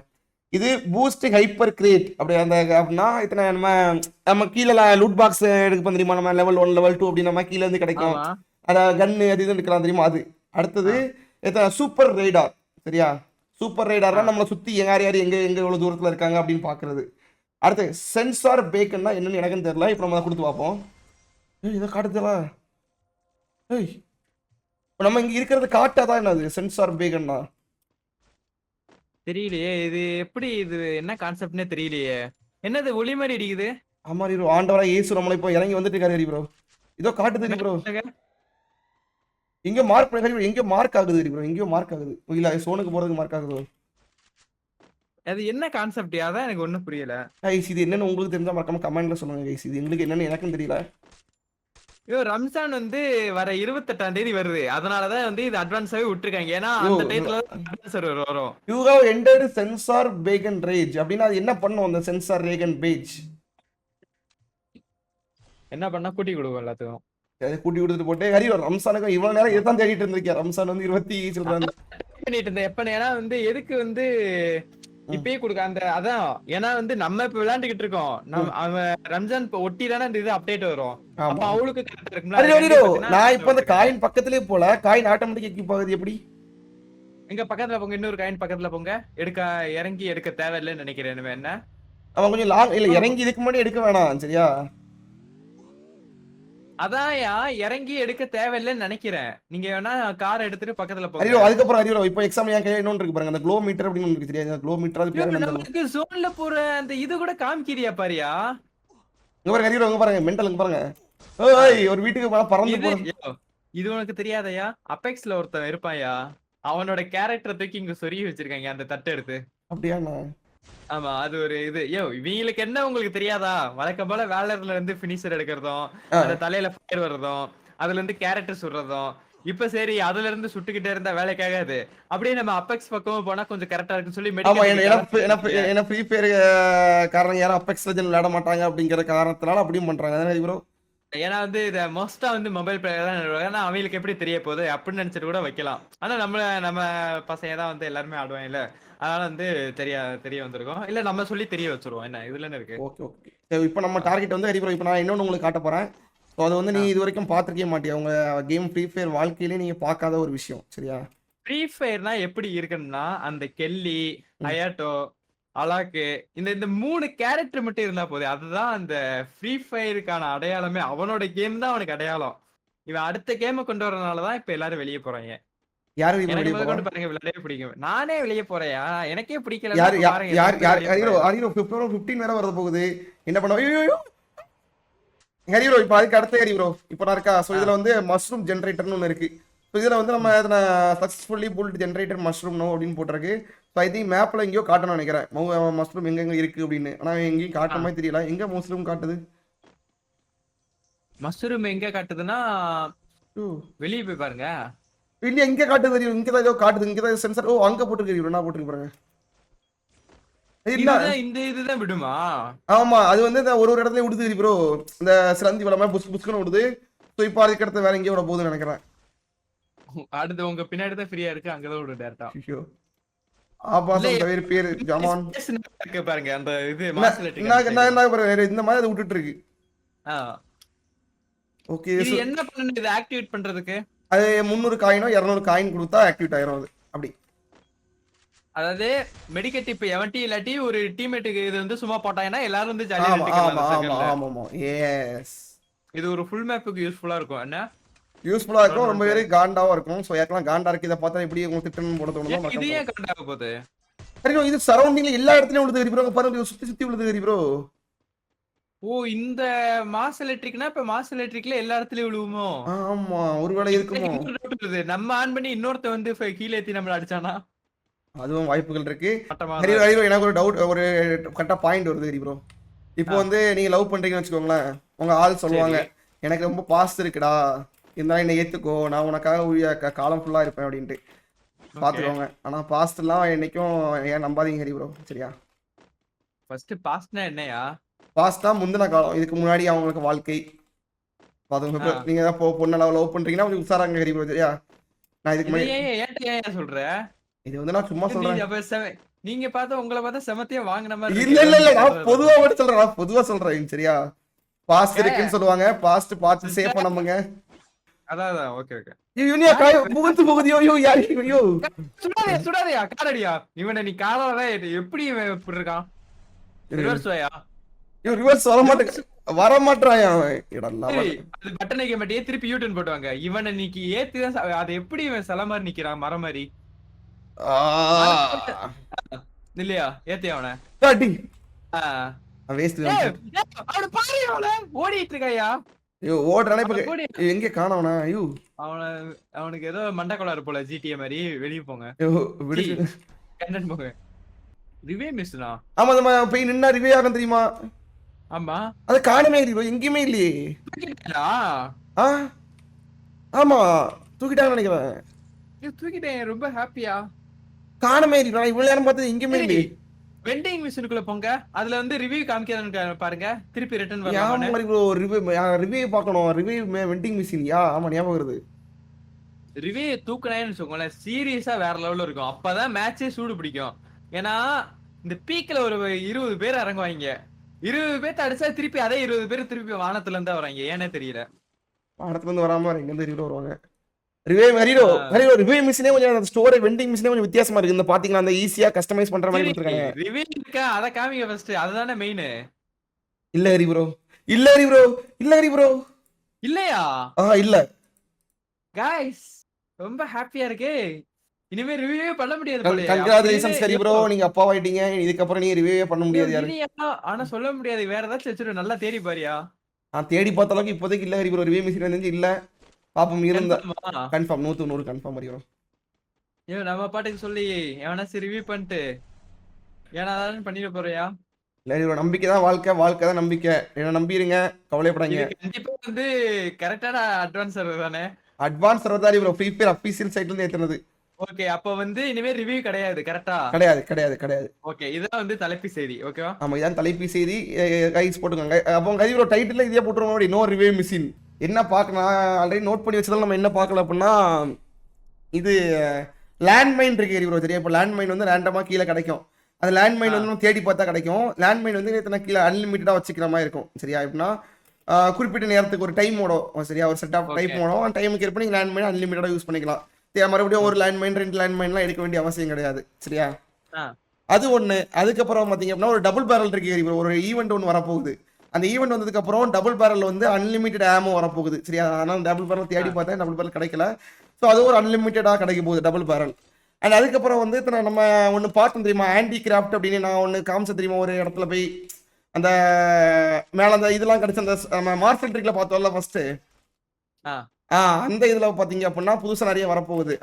இது பூஸ்ட் ஹைப்பர் கிரியேட் அப்படி அந்த அப்படின்னா இத்தனை நம்ம நம்ம கீழே லூட் பாக்ஸ் எடுக்க தெரியுமா? நம்ம லெவல் ஒன் லெவல் டூ அப்படி நம்ம கீழே இருந்து கிடைக்கும். ஆமா. அத கன்னு அது இது எடுக்கலாம் தெரியுமா? அது. அடுத்தது சூப்பர் ரைடார் சரியா? சூப்பர் ரைடார்னா நம்மளை சுத்தி யார் யார் எங்க எங்க எவ்வளவு தூரத்துல இருக்காங்க அப்படின்னு பாக்குறது. அடுத்து சென்சார் பேக்கன்னா என்னன்னு எனக்கும் தெரியல. இப்போ நம்ம கொடுத்து பார்ப்போம். ஏய் இதை காட்டுதல? ஏய் இப்போ நம்ம இங்க இருக்கிறது காட்டாதான் என்னது சென்சார் பேக்கன்னா தெரியலையே இது எப்படி இது என்ன கான்செப்ட்னே தெரியலையே. என்னது ஒளி மாதிரி அடிக்குது? ஆமா ஆண்டவரா இயேசு நம்மளை இப்போ இறங்கி வந்துட்டு இருக்காரு ப்ரோ இதோ காட்டுது ப்ரோ எங்க மார்க் பண்ணி எங்க மார்க் ஆகுது ப்ரோ எங்கேயோ மார்க் ஆகுது. இல்ல சோனுக்கு போறதுக்கு மார்க் ஆகுது? அது என்ன கான்செப்ட் அதான் எனக்கு ஒண்ணும் புரியல. கைஸ் இது என்னன்னு உங்களுக்கு தெரிஞ்சா மறக்காம கமெண்ட்ல சொல்லுங்க கைஸ் இது எங்களுக்கு என்னன்னு எனக்கும் தெரியல. ஐயோ ரம்ஜான் வந்து வர இருபத்தெட்டாம் தேதி வருது. அதனாலதான் வந்து இது அட்வான்ஸாவே விட்டுருக்காங்க. ஏன்னா அந்த டயத்துல அட்வான்ஸ் வரும். You have entered sensor beacon range அப்படின்னா அது என்ன பண்ணும் அந்த சென்சார் ரேகன் பேஜ் என்ன பண்ணா கூட்டி கொடுக்கும் எல்லாத்துக்கும். கூட்டி கொடுத்துட்டு போட்டு ஹரி ரம்சானுக்கு இவ்வளவு நேரம் இதான் தேடிட்டு இருந்திருக்கேன் ரம்சான் வந்து இருபத்தி சில்லற பண்ணிட்டு இருந்தேன். எப்ப ஏன்னா வந்து எதுக்கு வந்து இப்பயே கொடுக்க? அந்த அதான் ஏன்னா வந்து நம்ம இப்ப விளையாண்டுகிட்டு இருக்கோம். நம்ம அவன் ரம்ஜான் இப்ப ஒட்டி தானே இந்த இது அப்டேட் வரும். அப்ப அவளுக்கு நான் இப்ப அந்த காயின் பக்கத்திலே போல காயின் ஆட்டோமேட்டிக் எக்கி போகுது எப்படி? எங்க பக்கத்துல போங்க இன்னொரு காயின் பக்கத்துல போங்க. எடுக்க இறங்கி எடுக்க தேவையில்லைன்னு நினைக்கிறேன் என்ன? அவன் கொஞ்சம் லாங் இல்ல இறங்கி இதுக்கு முன்னாடி எடுக்க வேணாம் சரியா? அதான்யா இறங்கி எடுக்க தேவையில்லைன்னு நினைக்கிறேன். நீங்க வேணா கார் எடுத்துட்டு பக்கத்துல போங்க. அதுக்கப்புறம் ஹரியோ இப்போ எக்ஸாம் என் கையில இன்னொன்று இருக்கு பாருங்க. அந்த க்ளோ மீட்டர் அப்படின்னு இருக்கு சரியா க்ளோ மீட்டர் அது பேர் ஐயோ, நமக்கு ஜோன்ல போற அந்த இது கூட காமிக்கிறியா பாரியா? இங்க பாருங்க ஹரியோ இங்க பாருங்க மென்டல் பாருங்க. ஏய் ஒரு வீட்டுக்கு மேல பறந்து ஐயோ, இது உனக்கு தெரியாதயா? அபெக்ஸ்ல ஒருத்தன் இருப்பான்யா. அவனோட கேரக்டர் தூக்கி இங்க சொருகி வச்சிருக்காங்க அந்த தட்டை எடுத்து. அப்படியா ஆமா அது ஒரு இது. யோ இவங்களுக்கு என்ன உங்களுக்கு தெரியாதா? வழக்கம் போல வேலர்ல இருந்து பினிஷர் எடுக்கிறதும். அந்த தலையில ஃபயர் வர்றதும் அதுல இருந்து கேரக்டர் சுடுறதும் இப்ப சரி அதுல இருந்து சுட்டுக்கிட்டே இருந்தா வேலைக்காகாது அப்படியே நம்ம அபெக்ஸ் பக்கமும் போனா கொஞ்சம் கரெக்டா இருக்குன்னு சொல்லி என்ன ஃப்ரீ ஃபயர் காரணம் யாரும் அபெக்ஸ் லெஜன் விளையாட மாட்டாங்க அப்படிங்கிற காரணத்தினால அப்படியும் பண்றாங்க. அதானே ப்ரோ ஏன்னா வந்து இத மோஸ்டா வந்து மொபைல் பிளேயர் தான். ஏன்னா அவங்களுக்கு எப்படி தெரிய போகுது அப்படின்னு நினைச்சிட்டு கூட வைக்கலாம். ஆனா நம்ம நம்ம பசங்க தான் வந்து எல்லாருமே ஆடுவாங்க இல்ல? அதனால வந்து தெரிய தெரிய வந்திருக்கோம். இல்ல நம்ம சொல்லி தெரிய வச்சிருவோம். என்ன இதுல இருக்கு. ஓகே ஓகே இப்போ நம்ம டார்கெட் வந்து ப்ரோ இப்போ நான் இன்னொன்று உங்களுக்கு காட்ட போறேன். ஸோ அது வந்து நீ இது வரைக்கும் பார்த்துருக்கே மாட்டியா? உங்க கேம் ஃப்ரீ ஃபயர் வாழ்க்கையிலே நீங்க பார்க்காத ஒரு விஷயம். சரியா? ஃப்ரீ ஃபயர்னா எப்படி இருக்குன்னா அந்த கெல்லி அயாட்டோ அலாக்கு இந்த இந்த மூணு கேரக்டர் மட்டும் இருந்தா போதும். அதுதான் அந்த ஃப்ரீ ஃபயருக்கான அடையாளமே. அவனோட கேம் தான் அவனுக்கு அடையாளம். இவன் அடுத்த கேமை கொண்டு வரனால தான் இப்ப எல்லாரும் வெளியே போறாங்க. பாருங்க விளையாடவே பிடிக்கும். நானே வெளியே போறேயா எனக்கே பிடிக்கல யார் யார் யார் ஹரிரோ ஹரிரோ ஃபிஃப்டீன் வேற வரது போகுது. என்ன பண்ண ஐயோ ஹரிரோ இப்போ அதுக்கு அடுத்த ஹரி ப்ரோ இப்போ நான் இருக்கா? இதுல வந்து மஷ்ரூம் ஜென்ரேட்டர்னு ஒன்று இருக்கு. ஸோ இதுல வந்து நம்ம இதில் successfully built generator mushroom no அப்படின்னு போட்டிருக்கு. ஸோ ஐ திங்க் மேப்ல எங்கேயோ காட்டணும்னு நினைக்கிறேன். மஷ்ரூம் எங்கெங்க இருக்கு அப்படின்னு. ஆனா எங்கேயும் காட்டுற மாதிரி தெரியல. எங்க மஷ்ரூம் காட்டுது? மஷ்ரூம் எங்க காட்டுதுன்னா வெளியே போய் பாருங்க. இல்ல எங்க காட்டுது தெரியும்? இங்க தான் ஏதோ காட்டுது. இங்க தான் சென்சார் ஓ அங்க போட்டுருக்கு நான் போட்டுருக்கு பாருங்க. இல்ல இந்த இதுதான் விடுமா? ஆமா அது வந்து ஒரு ஒரு இடத்துல விடுது ப்ரோ இந்த சிலந்தி வளமா புஸ் புஸ்க்குன்னு விடுது. ஸோ இப்போ அதுக்கு அடுத்து வேற எங்கேயோ விட போகுதுன்னு நினைக்கிறேன். அடுத்து உங்க பின்னாடி தான் ஃப்ரீயா இருக்கு அங்கதான் விடு டேரக்டா ஐயோ. ஆபாசம் தவிர பேரு ஜமான். பாருங்க அந்த இது என்ன- பாருங்க, இந்த மாதிரி அதை விட்டுட்டு இருக்கு ஆ. ஓகே இது என்ன பண்ணணும் இதை ஆக்டிவேட் பண்றதுக்கு? அது முந்நூறு காயினோ இரநூறு காயின் கொடுத்தா ஆக்டிவேட் ஆயிரும் அது அப்படி. அதாவது மெடிக்கெட் இப்ப எவன்டி இல்லாட்டி ஒரு டீம்மேட்டுக்கு இது வந்து சும்மா போட்டாங்கன்னா எல்லாரும் வந்து ஆமா ஆமா ஆமா ஜாலியா ஆமா ஆமா எஸ் இது ஒரு ஃபுல் மேப்புக்கு யூஸ்ஃபுல்லா இருக்கும். என்ன? யூஸ்ஃபுல்லா இருக்கும் ரொம்ப பேரு காண்டாவும் இருக்கும் ஸோ யாருக்கெல்லாம் காண்டா இருக்கு இதை பார்த்தா எப்படி உங்களுக்கு திட்டணும் போட ஏன் இது ஏன் போகுது? சரி இது சரௌண்டிங்ல எல்லா இடத்துலயும் விழுது ப்ரோ பாருங்க சுத்தி சுத்தி விழுது ப்ரோ ஓ இந்த மாஸ் எலக்ட்ரிக்னா இப்ப மாஸ் எலக்ட்ரிக்ல எல்லா இடத்துலயும் விழுவுமோ ஆமா ஒருவேளை இருக்குமோ. நம்ம ஆன் பண்ணி இன்னொருத்த வந்து கீழே ஏத்தி நம்மள அடிச்சானா? அதுவும் வாய்ப்புகள் இருக்கு. எனக்கு ஒரு டவுட் ஒரு கரெக்டா பாயிண்ட் வருது ஹரி ப்ரோ இப்போ வந்து நீங்க லவ் பண்றீங்கன்னு வச்சுக்கோங்களேன் உங்க ஆள் சொல்லுவாங்க எனக்கு ரொம்ப பாஸ்ட் இருக்குடா. இருந்தாலும் என்னை ஏத்துக்கோ நான் உனக்காக காலம் ஃபுல்லா இருப்பேன் அப்படின்ட்டு. பாத்துக்கோங்க. ஆனா பாஸ்ட் எல்லாம் என்னைக்கும் ஏன் நம்பாதீங்க ஹரி ப்ரோ சரியா? ஃபர்ஸ்ட் பாஸ்ட்னா என்னையா? பாஸ்ட் தான் முந்தின காலம். இதுக்கு முன்னாடி அவங்களுக்கு வாழ்க்கை. ஆ. நீங்க ஏதாவது பொ- பொண்ணை லவ் பண்றீங்கன்னா கொஞ்சம் உசாராங்க ஹரி ப்ரோ சரியா? நான் இதுக்கு இதை முன்னாடி சொல்ற? இது வந்து நான் சும்மா சொல்றேன். நீங்க பார்த்தா உங்களை பார்த்தா செமத்தியா வாங்கின மாதிரி இல்ல. இல்ல இல்ல. நான் பொதுவா மட்டும் சொல்றேன். நான் பொதுவா சொல்றேன் சரியா? பாஸ்ட் இருக்குன்னு சொல்லுவாங்க. பாஸ்ட் பார்த்து சேஃப் பண்ணுங்க அதான் ஓகே ஓகே ஐயோ யூனியா காய புகுந்து புகுதியோ ஐயோ யாரு ஐயோ. சுடாதே சுடாதயா காரடியா இவனை நீ காலால எப்படி இவன் இப்படி இருக்கான் ரிவர்ஸ் வாயா? ஐயோ ரிவர்ஸ் வர மாட்டேன் வர அவன்? ஏய், அது பட்டன் வைக்க மாட்டியே திருப்பி யூட்டன் போட்டுவாங்க. இவனை நீக்கி ஏத்தி தான் அது எப்படி இவன் சில மாதிரி நிக்கிறான் மரம் மாதிரி? இல்லையா? ஏத்தி அவனை. வேஸ்ட் அவனை பாரு அவனை. ஓடிட்டு இருக்காயா ஐயோ ஓடுறானே இப்ப எங்க காணவனா ஐயோ. அவனை அவனுக்கு ஏதோ மண்டக்கோளாறு போல ஜிடிஏ மாதிரி. வெளிய போங்க. கண்டன் போங்க. ரிவே மிஸ்னா ஆமா நம்ம போய் நின்னா ரிவே ஆகும் தெரியுமா? ஆமா. அது காணமே இல்லை எங்கேயுமே இல்லையே. ஆ? ஆமா தூக்கிட்டாங்கன்னு நினைக்கிறேன். தூக்கிட்டேன் ரொம்ப ஹாப்பியா காணமே நான் இவ்வளவு நேரம் பார்த்தது எங்கேயுமே இல்லையே. வெண்டிங் மிஷினுக்குள்ள போங்க. அதுல வந்து ரிவ்யூ காமிக்காதுன்னு பாருங்க. திருப்பி ரிட்டர்ன் மாதிரி ப்ரோ ரிவ்யூ ரிவ்யூ பார்க்கணும். ரிவ்யூ வெண்டிங் மிஷின் யா? ஆமா ஞாபகம் வருது. ரிவ்யூ தூக்குனேன்னு வச்சுக்கோங்களேன் சீரியஸா வேற லெவல்ல இருக்கும். அப்பதான் மேட்சே சூடு பிடிக்கும். ஏன்னா இந்த பீக்ல ஒரு இருபது பேர் இறங்குவாங்க. இருபது பேர்த்த அடிச்சா திருப்பி அதே இருபது பேர் திருப்பி வானத்துல இருந்தா வராங்க. ஏனே தெரியல. படத்துல இருந்து வராம எங்க இருந்து வருவாங்க. ரிவ்யூ ஹரிரோ. ஹரிரோ ரிவ்யூ மிஷினே கொஞ்சம் அந்த ஸ்டோரி வெண்டிங் மிஷினே கொஞ்சம் வித்தியாசமா இருக்கு? இந்த பாத்தீங்களா அந்த ஈஸியா கஸ்டமைஸ் பண்ற மாதிரி கொடுத்துருக்காங்க. ரிவ்யூ இருக்கா? அத காமிங்க ஃபர்ஸ்ட் அதுதானே மெயின் இல்ல ஹரி ப்ரோ இல்ல ஹரி ப்ரோ இல்ல ஹரி ப்ரோ இல்லையா? ஆ இல்ல. காய்ஸ் ரொம்ப ஹாப்பியா இருக்கு. இனிமே ரிவ்யூவே பண்ண முடியாது. கங்க்ராச்சுலேஷன்ஸ் அப்படியே ப்ரோ நீங்க அப்பாவாயிட்டீங்க இதுக்கப்புறம் நீங்க ரிவ்யூவே பண்ண முடியாது யாரு? ஆனா சொல்ல முடியாது. வேற ஏதாச்சும் வச்சிரு. நல்லா தேடி பாரியா? நான் தேடி பார்த்த அளவுக்கு இப்போதைக்கு இல்ல ஹரி ப்ரோ ரிவ்யூ மிஷின் வந்து இல்ல. பாப்போம் இருந்தா? கன்ஃபார்ம்? நூத்து நூறு கன்ஃபார்ம் ப்ரோ ஐயோ நம்ம பாட்டுக்கு சொல்லி எவனாச்சும் ரிவ்யூ பண்ணிட்டு ஏன்னா பண்ணிட போறியா? இல்ல ப்ரோ நம்பிக்கை தான் வாழ்க்கை வாழ்க்கை தான் நம்பிக்கை. என்ன நம்பிருங்க கவலைப்படாங்க இது கண்டிப்பா வந்து கரெக்டான அட்வான்ஸ் தானே? அட்வான்ஸ் சர்வதாரி ப்ரோ ஃப்ரீ ஃபயர் அஃபீஷியல் சைட்ல இருந்து ஏத்துனது. ஓகே அப்ப வந்து இனிமே ரிவ்யூ கிடையாது கரெக்டா கிடையாது கிடையாது கிடையாது. ஓகே இதுதான் வந்து தலைப்பு செய்தி ஓகேவா ஆமா இதான் தலைப்பு செய்தி. கைஸ் போட்டுக்கோங்க. அப்போ கை ப்ரோ டைட்டில் இதே போட்டுருவோம். அப்படி நோ ரிவ்யூ மிஷின் என்ன பார்க்கலாம் ஆல்ரெடி நோட் பண்ணி வச்சதால நம்ம என்ன பார்க்கல அப்படின்னா இது லேண்ட்மைன் இருக்கு ஹரி ப்ரோ சரியா இப்போ லேண்ட்மைன் வந்து ரேண்டமாக கீழே கிடைக்கும். அந்த லேண்ட்மைன் வந்து நம்ம தேடி பார்த்தா கிடைக்கும். லேண்ட்மைன் வந்து நேற்று கீழே அன்லிமிட்டடாக வச்சுக்கிற மாதிரி இருக்கும். சரியா? எப்படின்னா குறிப்பிட்ட நேரத்துக்கு ஒரு டைம் ஓடும். சரியா? ஒரு செட் ஆஃப் டைம். ஓடும். அந்த டைமுக்கு ஏற்ப நீங்கள் லேண்ட்மைன் அன்லிமிட்டடாக யூஸ் பண்ணிக்கலாம். தே- மறுபடியும் ஒரு லேண்ட்மைன் ரெண்டு லேண்ட்மைன்லாம் எடுக்க வேண்டிய அவசியம் கிடையாது. சரியா. அது ஒன்று அதுக்கப்புறம் பார்த்தீங்க அப்படின்னா ஒரு டபுள் பேரல் இருக்கு bro. ஒரு ஈவெண்ட் ஒன்று வரப்போகுது. அந்த ஈவெண்ட் வந்ததுக்கு அப்புறம் டபுள் பேரல் வந்து அன்லிமிட்டட் ஆமோ வரப்போகுது. சரியா? ஆனால் டபுள் பேரல் தேடி பார்த்தேன் டபுள் பேரல் கிடைக்கல. ஸோ அது ஒரு அன்லிமிட்டடாக கிடைக்க போகுது டபுள் பேரல் அண்ட் அதுக்கப்புறம் வந்து இப்ப நம்ம ஒன்று பார்த்தோம் தெரியுமா? ஆன்டி கிராஃப்ட் அப்படின்னு நான் ஒன்று காமிச்ச தெரியுமா? ஒரு இடத்துல போய் அந்த மேலே அந்த இதெல்லாம் கிடைச்ச அந்த நம்ம மார்சல் ட்ரிக்ல பார்த்தோம்ல ஃபர்ஸ்ட். ஆ. அந்த இதில் பார்த்தீங்க அப்படின்னா புதுசாக நிறைய வரப்போகுது.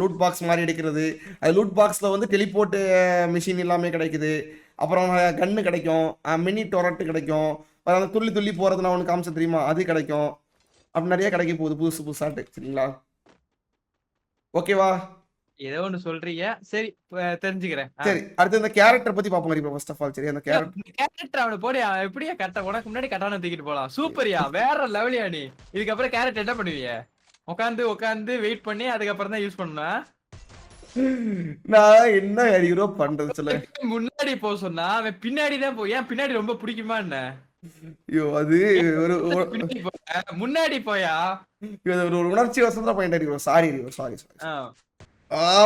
லூட் பாக்ஸ் மாதிரி எடுக்கிறது. அது லூட் பாக்ஸில் வந்து டெலிபோர்ட் மிஷின் எல்லாமே கிடைக்குது. அப்புறம் கன்று கிடைக்கும். மினி டொரட்டு கிடைக்கும். அந்த துள்ளி துள்ளி போகிறது நான் ஒன்று காமிச்ச தெரியுமா? அது கிடைக்கும். அப்படி நிறைய கிடைக்க போகுது புதுசு புதுசாட்டு சரிங்களா? ஓகேவா? ஏதோ ஒண்ணு சொல்றீங்க. சரி தெரிஞ்சுக்கிறேன். சரி அடுத்து இந்த கேரக்டர் பத்தி பாப்போம் இப்போ ஃபர்ஸ்ட் ஆஃப் ஆல் சரி அந்த கேரக்டர் கேரக்டர் அவனை போடு எப்படியா கரெக்டா உனக்கு முன்னாடி கட்டான தூக்கிட்டு போலாம். சூப்பர்யா வேற லெவலியா நீ. இதுக்கப்புறம் கேரக்டர் என்ன பண்ணுவீங்க உட்காந்து உட்காந்து வெயிட் பண்ணி அதுக்கப்புறம் தான் யூஸ் பண்ணுவேன் நான் என்ன ஹீரோ பண்றது சொல்ல? முன்னாடி போக சொன்னா அவன் பின்னாடி தான் போ. ஏன் பின்னாடி ரொம்ப பிடிக்குமா என்ன? ஐயோ அது ஒரு? முன்னாடி போயா? அது ஒரு உணர்ச்சி Vasantha point hero sorry sorry sorry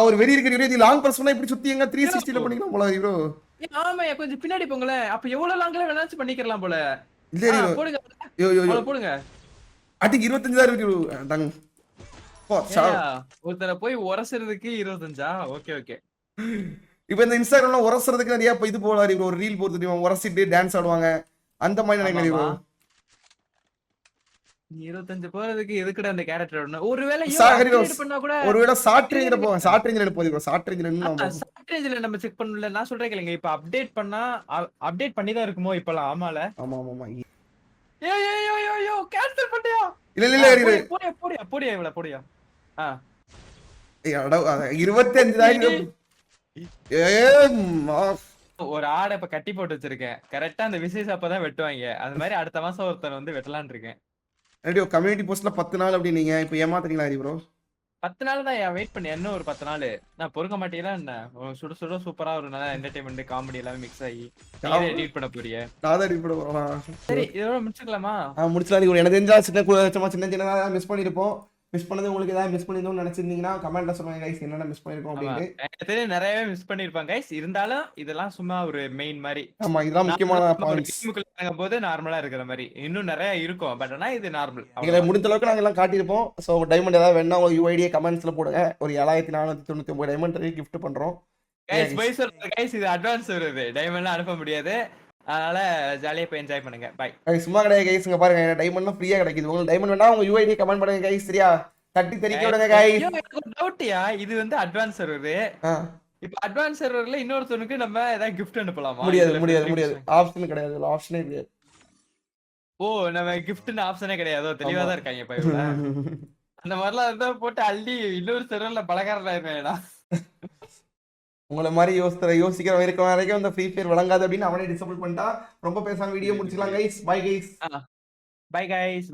ஒரு வெறி இருக்கு ஹீரோ இது லாங் பர்சனா இப்படி சுத்தி எங்க த்ரீ சிக்ஸ்டில பண்ணிக்கலாம் போல ஹீரோ ஏய், ஆமாய்யா கொஞ்சம் பின்னாடி போங்களேன். அப்ப எவ்வளவு லாங்கில வேணாச்சும் பண்ணிக்கலாம் போல. இல்ல போடுங்க. போடுங்க. அட்டுக்கு இருபத்தஞ்சு தான் இருக்கு ஒருத்தரை போய் உரசுறதுக்கு இருபத்தஞ்சா ஓகே ஓகே இப்போ இந்த இன்ஸ்டாகிராம்ல உரசுறதுக்கு நிறைய இது போல ஹீரோ ஒரு ரீல் போட்டு தெரியும் உரசிட்டு டான்ஸ் ஆடுவாங்க அந்த மாதிரி நினைக்கிறேன் இருபத்தஞ்சு போறதுக்கு எதுக்குடா அந்த கேரக்டர் ஒருவேளை ஐயோ, சாகரி upgrade ரோஸ். பண்ணா கூட ஒருவேளை சாட்ரேஞ்சில போவேன் சாட்ரேஞ்சில போகுது ப்ரோ சாட்ரேஞ்சில நம்ம செக் பண்ணல நான் சொல்றேன் கேளுங்க இப்ப அப்டேட் பண்ணா அப்டேட் பண்ணி தான் இருக்குமோ இப்பலாம் ஆமால ஆமா ஆமா ஆமா ஏ ஏ யோ யோ யோ கேன்சல் பண்ணியா இல்ல இல்ல. போடியா போடியா போடியா இவள போடியா ஆ ஏய், அட, அத இருபத்தி அஞ்சாயிரம் ஏ மா- ஒரு ஆடை இப்ப கட்டி போட்டு வச்சிருக்கேன் கரெக்டா அந்த விசேஷ அப்பதான் வெட்டுவாங்க அது மாதிரி அடுத்த மாசம் ஒருத்தர் வந்து வெட்டலாம்னு இருக்கேன் கம்யூனிட்டி போஸ்ட்ல பத்து நாள் அப்படின்னீங்க இப்போ ஏமாத்துறீங்களா ஹரி ப்ரோ பத்து நாள் தான் வெயிட் பண்ணி இன்னும் ஒரு பத்து நாள் நான் பொறுக்க மாட்டீங்களா என்ன சுட சுட சூப்பரா ஒரு நல்ல என்டர்டைன்மெண்ட் காமெடி எல்லாமே மிக்ஸ் ஆகி எடிட் பண்ண போறிய நான் ரெடி பண்ண சரி இதோட முடிச்சுக்கலாமா முடிச்சலாம் எனக்கு தெரிஞ்சா சின்ன சின்ன சின்னதாக மிஸ் பண்ணியிருப்போம் மிஸ் பண்ணது உங்களுக்கு ஏதாவது மிஸ் பண்ணியிருந்தோம்னு நினைச்சிருந்தீங்கன்னா கமெண்ட்ல சொல்லுங்க கைஸ் என்னென்ன மிஸ் எனக்கு தெரிஞ்சு நிறையவே மிஸ் பண்ணிருப்பாங்க guys. இருந்தாலும் இதெல்லாம் சும்மா ஒரு மெயின் மாதிரி. ஆமா இதெல்லாம் முக்கியமான நார்மலா ஒரு பாயிண்ட்ஸ் கேமுக்குள்ள இறங்கும் போது நார்மலா இருக்கிற மாதிரி. இன்னும் நிறைய இருக்கும் பட் ஆனா இது நார்மல் எங்களை முடிஞ்ச அளவுக்கு நாங்கள் எல்லாம் காட்டியிருப்போம். ஸோ டைமண்ட் ஏதாவது வேணா உங்களுக்கு யூஐடியை கமெண்ட்ஸ்ல போடுங்க. ஒரு ஏழாயிரத்தி நானூற்றி தொண்ணூற்றி ஒன்பது டைமண்ட் கிஃப்ட் பண்றோம். கைஸ் போய் சொல்றது கைஸ் இது அட்வான்ஸ் வருது டைமண்ட்லாம் அனுப்ப முடியாது. அதனால ஜாலியா போய் என்ஜாய் பண்ணுங்க. பை Guys, சும்மா கிடையாது கைஸ் இங்க பாருங்க டைமண்ட்லாம் ஃப்ரீயா கிடைக்குது. உங்களுக்கு டைமண்ட் வேணா உங்க யூஐடியை கமெண்ட் பண்ணுங்க கைஸ் சரியா? தட்டி தெரிக்க விடுங்க கைஸ் டவுட்டியா இது வந்து அட்வான்ஸ் சர்வர் இப்ப அட்வான்ஸ் சர்வர்ல இன்னொருத்தனுக்கு நம்ம ஏதாவது கிஃப்ட் அனுப்பலாமா? முடியாது முடியாது முடியாது? ஆப்ஷன் கிடையாது ஆப்ஷனே கிடையாது. ஓ நம்ம கிஃப்ட்னு ஆப்ஷனே கிடையாதோ? தெளிவா தான் இருக்காங்க இப்ப அந்த மாதிரிலாம் இருந்தா போட்டு அள்ளி இன்னொரு சர்வர்ல பலகாரம் ஆயிருவேடா உங்களை மாதிரி யோசிக்கிற யோசிக்கிற இருக்க வரைக்கும் அந்த ஃப்ரீ ஃபயர் வழங்காது அப்படின்னு அவனே டிசபிள் பண்ணிட்டா ரொம்ப பேசாம வீடியோ முடிச்சுக்கலாம் guys bye guys bye guys